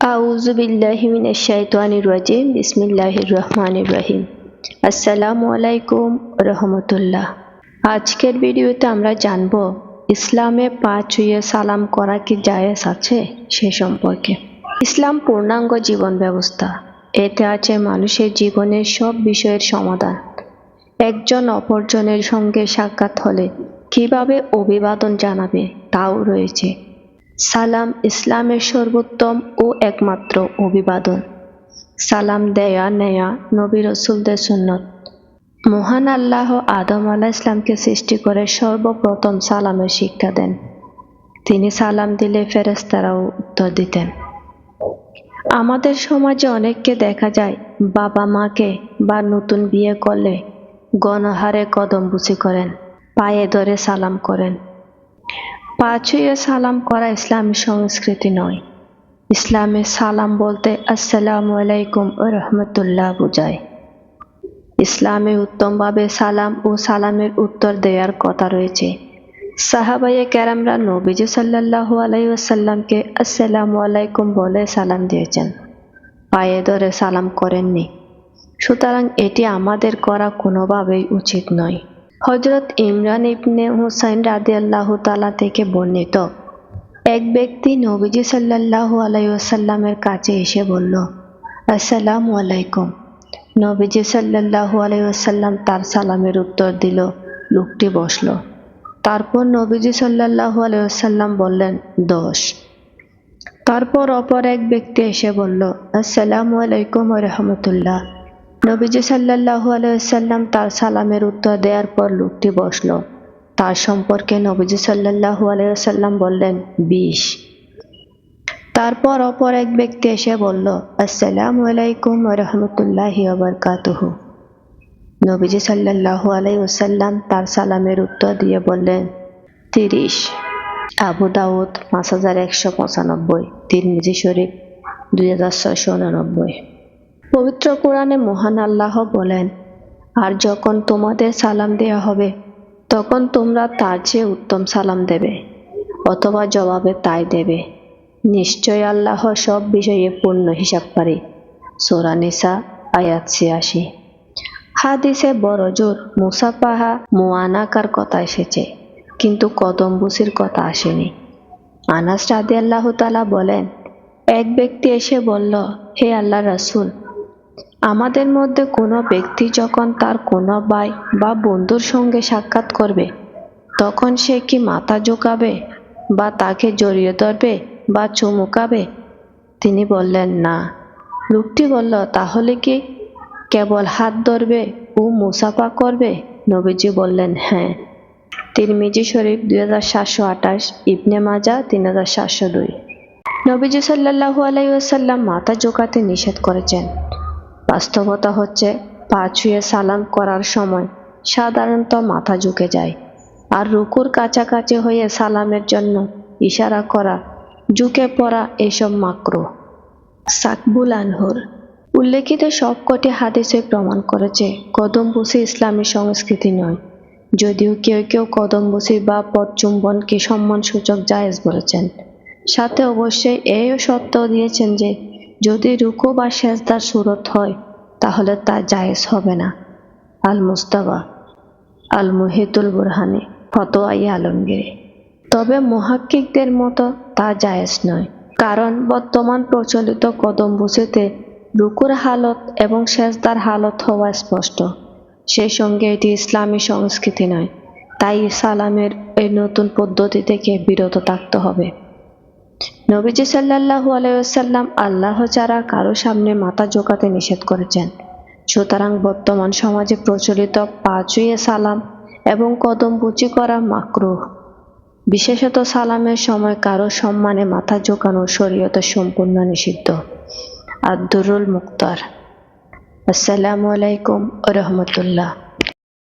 আউযু বিল্লাহি মিনাশ শাইতানির রাজিম। বিসমিল্লাহির রহমানির রহিম। আসসালামু আলাইকুম রহমতুল্লাহ। আজকের ভিডিওতে আমরা জানব, ইসলামে পা ছুঁয়ে সালাম করা কি জায়েজ আছে সে সম্পর্কে। ইসলাম পূর্ণাঙ্গ জীবন ব্যবস্থা। এতে আছে মানুষের জীবনের সব বিষয়ের সমাধান। একজন অপরজনের সঙ্গে সাক্ষাৎ হলে কীভাবে অভিবাদন জানাবে তাও রয়েছে। সালাম ইসলামের সর্বোত্তম ও একমাত্র অভিবাদন। সালাম দেয়া নেয়া নবী রসুলদের সুন্নত। মহান আল্লাহ আদম আলাহ ইসলামকে সৃষ্টি করে সর্বপ্রথম সালামের শিক্ষা দেন। তিনি সালাম দিলে ফেরেস্তারাও উত্তর দিতেন। আমাদের সমাজে অনেককে দেখা যায় বাবা মাকে বা নতুন বিয়ে করলে গণহারে কদম বুঝি করেন, পায়ে ধরে সালাম করেন। পা ছুঁয়ে সালাম করা ইসলামী সংস্কৃতি নয়। ইসলামে সালাম বলতে আসসালামু আলাইকুম ও রহমতুল্লাহ বোঝায়। ইসলামে উত্তমভাবে সালাম ও সালামের উত্তর দেওয়ার কথা রয়েছে। সাহাবাইয়ে ক্যারামরা নবীজি সাল্লাল্লাহু আলাইসাল্লামকে আসসালামু আলাইকুম বলে সালাম দিয়েছেন। পায়ে ধরে সালাম করেননি। সুতরাং এটি আমাদের করা কোনোভাবেই উচিত নয়। হজরত ইমরান ইবনে হুসাইন রাদি আল্লাহ তালা থেকে বর্ণিত। এক ব্যক্তি নবীজি সাল্লাহ আলাইসাল্লামের কাছে এসে বলল, আসসালামু আলাইকুম। নবীজি সাল্লাহ আলাইসাল্লাম তার সালামের উত্তর দিল, লোকটি বসল। তারপর নবীজি সাল্লাহ আলাইসাল্লাম বললেন, দশ। তারপর অপর এক ব্যক্তি এসে বলল, আসসালামু আলাইকুম রহমতুল্লাহ। নবীজি সাল্লাহু আলাইসাল্লাম তার সালামের উত্তর দেওয়ার পর লোকটি বসল। তার সম্পর্কে নবীজি সাল্লাহু আলাইসাল্লাম বললেন বিশ তারপর অপর এক ব্যক্তি এসে বলল, আসসালামু আলাইকুম রহমতুল্লাহি আবরকাতুহু নবীজি সাল্লাহু আলাইসাল্লাম তার সালামের উত্তর দিয়ে বললেন, তিরিশ। আবু দাউদ পাঁচ হাজার একশো পঁচানব্বই, তিরমিজি শরীফ দুই হাজার ছয়শো উনানব্বই। পবিত্র কোরআনে মহান আল্লাহ বলেন, আর যখন তোমাদের সালাম দেওয়া হবে, তখন তোমরা তার চেয়ে উত্তম সালাম দেবে অথবা জবাবে তাই দেবে। নিশ্চয় আল্লাহ সব বিষয়ে পূর্ণ হিসাব পারে সোরানিসা আয়াত ছিয়াশি। হাদিসে বড় জোর মুসাফাহা মোয়ানাকার কথা এসেছে, কিন্তু কদম্বুসির কথা আসেনি। আনাস রাদি আল্লাহ তালা বলেন, এক ব্যক্তি এসে বলল, হে আল্লাহ রাসুল আমাদের মধ্যে কোনো ব্যক্তি যখন তার কোনো ভাই বা বন্ধুর সঙ্গে সাক্ষাৎ করবে, তখন সে কি মাথা ঝোঁকাবে বা তাকে জড়িয়ে ধরবে বা চুমুকাবে? তিনি বললেন, না। লোকটি বলল, তাহলে কি কেবল হাত ধরবে ও মুসাফা করবে? নবীজি বললেন হ্যাঁ। তিরমিজি শরীফ দুই হাজার সাতশো আঠাশ, ইবনে মাজা তিন হাজার সাতশো দুই। নবীজি সাল্লাহু আলাইসাল্লাম মাথা জোকাতে নিষেধ করেছেন। বাস্তবতা হচ্ছে, পা ছুঁয়ে সালাম করার সময় সাধারণত মাথা ঝুঁকে যায়। আর রুকুর কাছাকাছি হয়ে সালামের জন্য ইশারা করা, ঝুঁকে পড়া এসব মাকরো। সাকবুল আনহুর উল্লেখিত সবকটি হাদিসে প্রমাণ করেছে কদমবসি ইসলামী সংস্কৃতি নয়। যদিও কেউ কেউ কদমবসি বা পদচুম্বনকে সম্মানসূচক জায়েজ বলেছেন। সাথে অবশ্যই এও সত্য দিয়েছেন যে যদি রুকু বা সেজদার সুরত হয়, তাহলে তা জায়েজ হবে না। আল মুস্তাবা আল মুহিতুল বুরহানি, ফতোয়াই আলমগিরি। তবে মহাক্কিকদের মতো তা জায়েজ নয়, কারণ বর্তমান প্রচলিত কদম বুসিতে রুকুর হালত এবং সেজদার হালত হওয়া স্পষ্ট। সেই সঙ্গে এটি ইসলামী সংস্কৃতি নয়, তাই সালামের এই নতুন পদ্ধতি থেকে বিরত থাকতে হবে। নবীজি সাল্লাহু আলাইসাল্লাম আল্লাহ ছাড়া কারও সামনে মাথা জোকাতে নিষেধ করেছেন। সুতরাং বর্তমান সমাজে প্রচলিত পাঁচুয়ে সালাম এবং কদম বুচি করা মাকরুহ। বিশেষত সালামের সময় কারও সম্মানে মাথা ঝোঁকানো শরীয়ত সম্পূর্ণ নিষিদ্ধ। আব্দুরুল মুক্তার। আসসালামু আলাইকুম রহমতুল্লাহ।